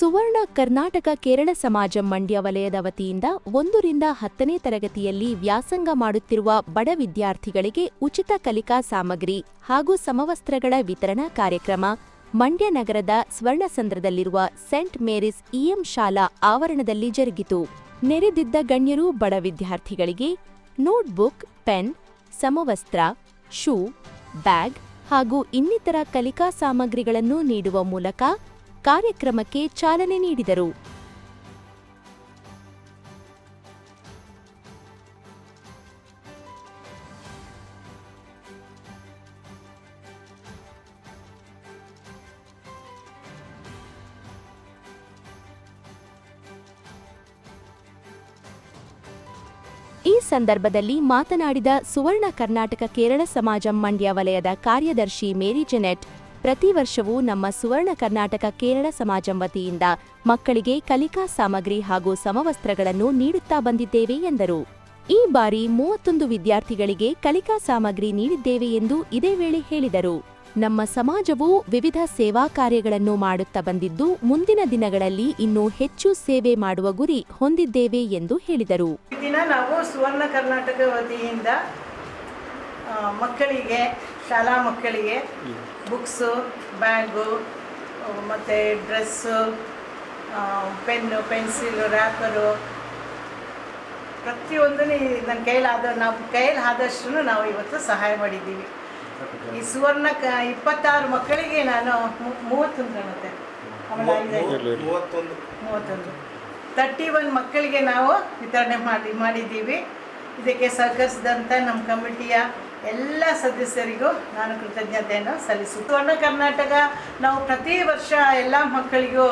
ಸುವರ್ಣ ಕರ್ನಾಟಕ ಕೇರಳ ಸಮಾಜ ಮಂಡ್ಯ ವಲಯದ ವತಿಯಿಂದ ಒಂದರಿಂದ ಹತ್ತನೇ ತರಗತಿಯಲ್ಲಿ ವ್ಯಾಸಂಗ ಮಾಡುತ್ತಿರುವ ಬಡ ವಿದ್ಯಾರ್ಥಿಗಳಿಗೆ ಉಚಿತ ಕಲಿಕಾ ಸಾಮಗ್ರಿ ಹಾಗೂ ಸಮವಸ್ತ್ರಗಳ ವಿತರಣಾ ಕಾರ್ಯಕ್ರಮ, ಮಂಡ್ಯ ನಗರದ ಸ್ವರ್ಣಸಂದ್ರದಲ್ಲಿರುವ ಸೆಂಟ್ ಮೇರಿಸ್ ಇಎಂ ಶಾಲಾ ಆವರಣದಲ್ಲಿ ಜರುಗಿತು. ನೆರೆದಿದ್ದ ಗಣ್ಯರು ಬಡ ವಿದ್ಯಾರ್ಥಿಗಳಿಗೆ ನೋಟ್ಬುಕ್, ಪೆನ್, ಸಮವಸ್ತ್ರ, ಶೂ, ಬ್ಯಾಗ್ ಹಾಗೂ ಇನ್ನಿತರ ಕಲಿಕಾ ಸಾಮಗ್ರಿಗಳನ್ನು ನೀಡುವ ಮೂಲಕ ಕಾರ್ಯಕ್ರಮಕ್ಕೆ ಚಾಲನೆ ನೀಡಿದರು. ಈ ಸಂದರ್ಭದಲ್ಲಿ ಮಾತನಾಡಿದ ಸುವರ್ಣ ಕರ್ನಾಟಕ ಕೇರಳ ಸಮಾಜ ಮಂಡ್ಯ ವಲಯದ ಕಾರ್ಯದರ್ಶಿ ಮೇರಿ ಜೆನೆಟ್ ಪ್ರತಿ ವರ್ಷವೂ ನಮ್ಮ ಸುವರ್ಣ ಕರ್ನಾಟಕ ಕೇರಳ ಸಮಾಜಂ ವತಿಯಿಂದ ಮಕ್ಕಳಿಗೆ ಕಲಿಕಾ ಸಾಮಗ್ರಿ ಹಾಗೂ ಸಮವಸ್ತ್ರಗಳನ್ನು ನೀಡುತ್ತಾ ಬಂದಿದ್ದೇವೆ ಎಂದರು. ಈ ಬಾರಿ ಮೂವತ್ತೊಂದು ವಿದ್ಯಾರ್ಥಿಗಳಿಗೆ ಕಲಿಕಾ ಸಾಮಗ್ರಿ ನೀಡಿದ್ದೇವೆ ಎಂದು ಇದೇ ವೇಳೆ ಹೇಳಿದರು. ನಮ್ಮ ಸಮಾಜವು ವಿವಿಧ ಸೇವಾ ಕಾರ್ಯಗಳನ್ನು ಮಾಡುತ್ತಾ ಬಂದಿದ್ದು ಮುಂದಿನ ದಿನಗಳಲ್ಲಿ ಇನ್ನೂ ಹೆಚ್ಚು ಸೇವೆ ಮಾಡುವ ಗುರಿ ಹೊಂದಿದ್ದೇವೆ ಎಂದು ಹೇಳಿದರು. ದಿನ ನಾವು ಸುವರ್ಣ ಕರ್ನಾಟಕ ವತಿಯಿಂದ ಮಕ್ಕಳಿಗೆ ಶಾಲಾ ಮಕ್ಕಳಿಗೆ ಬುಕ್ಸು ಬ್ಯಾಗು ಮತ್ತು ಡ್ರೆಸ್ಸು ಪೆನ್ನು ಪೆನ್ಸಿಲು ರ್ಯಾಪರು. ಪ್ರತಿಯೊಂದನ್ನು ನನ್ನ ಕೈಲಾದ ನಾವು ಕೈಯಲ್ಲಿ ಆದಷ್ಟು ನಾವು ಇವತ್ತು ಸಹಾಯ ಮಾಡಿದ್ದೀವಿ. ಈ ಸುವರ್ಣ ಕ ಇಪ್ಪತ್ತಾರು ಮಕ್ಕಳಿಗೆ ನಾನು ಮೂವತ್ತೊಂದು ಕಾಣುತ್ತೆ ಮೂವತ್ತೊಂದು. ಮೂವತ್ತೊಂದು. ತರ್ಟಿ ಒನ್ ಮಕ್ಕಳಿಗೆ ನಾವು ವಿತರಣೆ ಮಾಡಿ ಮಾಡಿದ್ದೀವಿ. ಇದಕ್ಕೆ ಸಹಕರಿಸಿದಂಥ ನಮ್ಮ ಕಮಿಟಿಯ ಎಲ್ಲ ಸದಸ್ಯರಿಗೂ ನಾನು ಕೃತಜ್ಞತೆಯನ್ನು ಸಲ್ಲಿಸು ಸುವರ್ಣ ಕರ್ನಾಟಕ, ನಾವು ಪ್ರತಿ ವರ್ಷ ಎಲ್ಲ ಮಕ್ಕಳಿಗೂ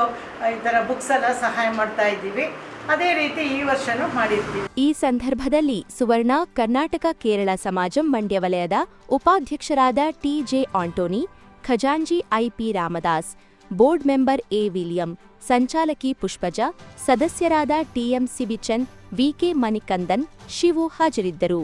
ಈ ಥರ ಬುಕ್ಸ್ ಎಲ್ಲ ಸಹಾಯ ಮಾಡ್ತಾ ಇದ್ದೀವಿ. ಅದೇ ರೀತಿ ಈ ವರ್ಷನೂ ಮಾಡಿರ್ತೀವಿ. ಈ ಸಂದರ್ಭದಲ್ಲಿ ಸುವರ್ಣ ಕರ್ನಾಟಕ ಕೇರಳ ಸಮಾಜಂ ಮಂಡ್ಯ ವಲಯದ ಉಪಾಧ್ಯಕ್ಷರಾದ TJ Antony, ಖಜಾಂಜಿ IP Ramdas board member A William ಸಂಚಾಲಕಿ Pushpaja ಸದಸ್ಯರಾದ ಟಿಎಂ ಸಿಬಿಚನ್ ವಿಕೆ ಮಣಿಕಂದನ್ ಶಿವು ಹಾಜರಿದ್ದರು.